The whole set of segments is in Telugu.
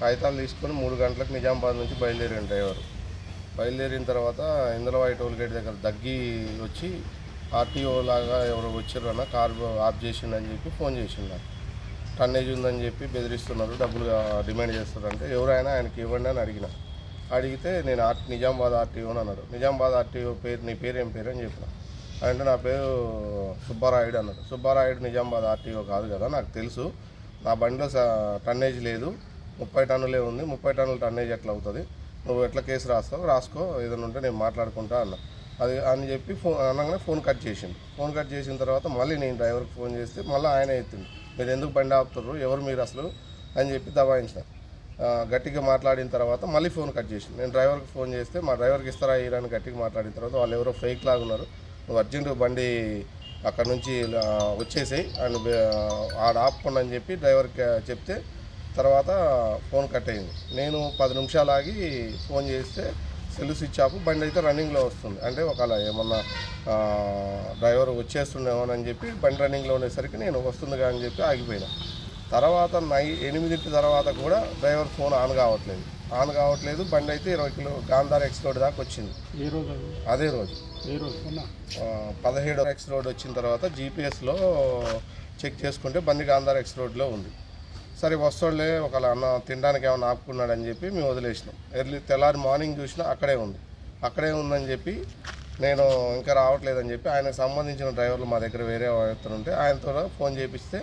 కాగితాలు తీసుకొని మూడు గంటలకు నిజామాబాద్ నుంచి బయలుదేరిన డ్రైవర్. బయలుదేరిన తర్వాత ఇంద్రవాయి టోల్ గేట్ దగ్గర దగ్గి వచ్చి ఆర్టీఓ లాగా ఎవరో వచ్చారన్న కార్ ఆఫ్ చేసిండని చెప్పి ఫోన్ చేసిండు టన్నేజ్ ఉందని చెప్పి బెదిరిస్తున్నారు డబ్బులు డిమాండ్ చేస్తారంటే ఎవరైనా ఆయనకి ఇవ్వండి అని అడిగిన. అడిగితే నేను ఆర్ నిజామాబాద్ ఆర్టీఓ అని అన్నాడు. నిజామాబాద్ ఆర్టీఓ పేరు నీ పేరు ఏం పేరు అని చెప్పిన. అంటే నా పేరు సుబ్బారాయుడు అన్నాడు. సుబ్బారాయుడు నిజామాబాద్ ఆర్టీఓ కాదు కదా నాకు తెలుసు. నా బండిలో స- టన్నేజ్ లేదు. ముప్పై టన్నులే ఉంది. ముప్పై టన్నుల టన్నేజ్ ఎట్లా అవుతుంది? నువ్వు ఎట్లా కేసు రాస్తావు? రాసుకో. ఏదైనా ఉంటే నేను మాట్లాడుకుంటా అన్నా. అది అని చెప్పి ఫోన్ అనగానే ఫోన్ కట్ చేసింది ఫోన్ కట్ చేసిన తర్వాత మళ్ళీ నేను డ్రైవర్కి ఫోన్ చేస్తే మళ్ళీ ఆయన ఎత్తిండు. మీరు ఎందుకు బండి ఆపుతారు ఎవరు మీరు అసలు? అని చెప్పి దబాయించిన. గట్టిగా మాట్లాడిన తర్వాత మళ్ళీ ఫోన్ కట్ చేసింది నేను డ్రైవర్కి ఫోన్ చేస్తే మా డ్రైవర్కి ఇస్తారా ఇరా అని గట్టిగా మాట్లాడిన తర్వాత వాళ్ళు ఎవరో ఫేక్ లాగా ఉన్నారు. నువ్వు అర్జెంటు బండి అక్కడ నుంచి ఇలా వచ్చేసేయి. అండ్ ఆడ ఆపుకోండి అని చెప్పి డ్రైవర్కి చెప్తే తర్వాత ఫోన్ కట్ అయింది నేను పది నిమిషాలు ఆగి ఫోన్ చేస్తే సెల్ స్విచ్ ఆఫ్ బండి అయితే రన్నింగ్లో వస్తుంది. అంటే ఒకవేళ ఏమన్నా డ్రైవర్ వచ్చేస్తుండేమోనని చెప్పి బండి రన్నింగ్లో ఉండేసరికి నేను వస్తుందిగా అని చెప్పి ఆగిపోయినా. తర్వాత నై ఎనిమిదింటి తర్వాత కూడా డ్రైవర్ ఫోన్ ఆన్ కావట్లేదు. ఆన్ కావట్లేదు బండి అయితే ఇరవై కిలో గాంధార్ ఎక్స్ రోడ్ దాకా వచ్చింది. ఏ రోజు అది? రోజు. ఏ రోజు? పదిహేడు ఎక్స్ రోడ్ వచ్చిన తర్వాత జీపీఎస్లో చెక్ చేసుకుంటే బండి గాంధార్ ఎక్స్ రోడ్లో ఉంది. సరే వస్తాడులే ఒకవేళ అన్న తినడానికి ఏమైనా ఆపుకున్నాడని చెప్పి మేము వదిలేసినాం. ఎర్లీ తెల్లారి మార్నింగ్ చూసినా అక్కడే ఉంది. అక్కడే ఉందని చెప్పి నేను ఇంకా రావట్లేదని చెప్పి ఆయనకు సంబంధించిన డ్రైవర్లు మా దగ్గర వేరే వ్యక్తులు ఉంటే ఆయనతో ఫోన్ చేపిస్తే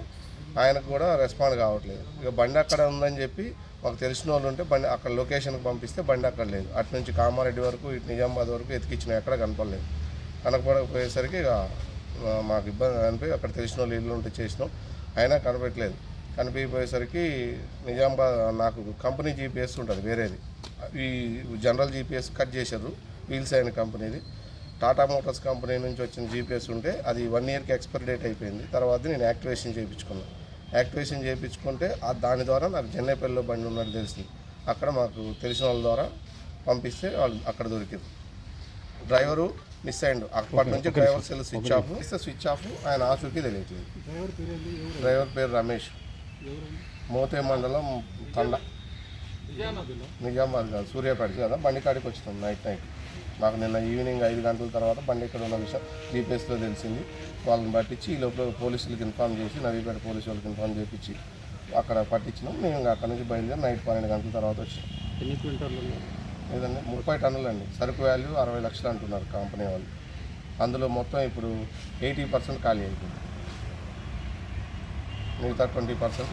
ఆయనకు కూడా రెస్పాండ్ కావట్లేదు. ఇక బండి అక్కడ ఉందని చెప్పి మాకు తెలిసిన వాళ్ళు ఉంటే బండి అక్కడ లొకేషన్కి పంపిస్తే బండి అక్కడ లేదు. అటు నుంచి కామారెడ్డి వరకు ఇటు నిజామాబాద్ వరకు ఎతికిచ్చిన ఎక్కడ కనపడలేదు. కనపడకపోయేసరికి ఇక మాకు ఇబ్బంది అనిపోయి అక్కడ తెలిసిన వాళ్ళు ఇల్లు ఉంటే చేసినాం. అయినా కనపెట్టలేదు కనిపించిపోయేసరికి నిజామాబాద్ నాకు కంపెనీ జీపీఎస్ ఉంటుంది వేరేది. ఈ జనరల్ జీపీఎస్ కట్ చేశారు వీల్స్ అయిన కంపెనీది. టాటా మోటార్స్ కంపెనీ నుంచి వచ్చిన జీపీఎస్ ఉంటే అది వన్ ఇయర్కి ఎక్స్పైరీ డేట్ అయిపోయింది. తర్వాత నేను యాక్టివేషన్ చేయించుకున్నాను యాక్టివేషన్ చేయించుకుంటే ఆ దాని ద్వారా నాకు చెన్నైపల్లిలో బండి ఉన్నట్టు తెలిసింది. అక్కడ మాకు తెలిసిన వాళ్ళ ద్వారా పంపిస్తే వాళ్ళు అక్కడ దొరికింది డ్రైవరు మిస్ అయ్యిండు. అప్పటి నుంచి డ్రైవర్ సెల్ స్విచ్ ఆఫ్ ఇస్తే స్విచ్ ఆఫ్ ఆయన ఆచూకీ తెలియట్లేదు. డ్రైవర్ పేరు రమేష్. మోతే మండలం తండ. నిజామాబాద్ కాదు సూర్యాపేట. కదా బండి కాడికి వచ్చినాం నైట్ నైట్ మాకు నిన్న ఈవినింగ్ ఐదు గంటల తర్వాత బండి ఇక్కడ ఉన్న విషయం జీపీఎస్లో తెలిసింది. వాళ్ళని పట్టించి ఈ లోపల పోలీసులకు ఇన్ఫామ్ చేసి నవీపేట పోలీసు వాళ్ళకి ఇన్ఫామ్ చేయించి అక్కడ పట్టించినాం. మేము అక్కడ నుంచి బయలుదేరి నైట్ పన్నెండు గంటల తర్వాత వచ్చినాం. ఎన్ని లేదండి ముప్పై టన్నులు అండి. సరుకు వాల్యూ అరవై లక్షలు అంటున్నారు కంపెనీ వాళ్ళు. అందులో మొత్తం ఇప్పుడు ఎయిటీ పర్సెంట్ ఖాళీ అయిపోయింది. మిగతా ట్వంటీ పర్సెంట్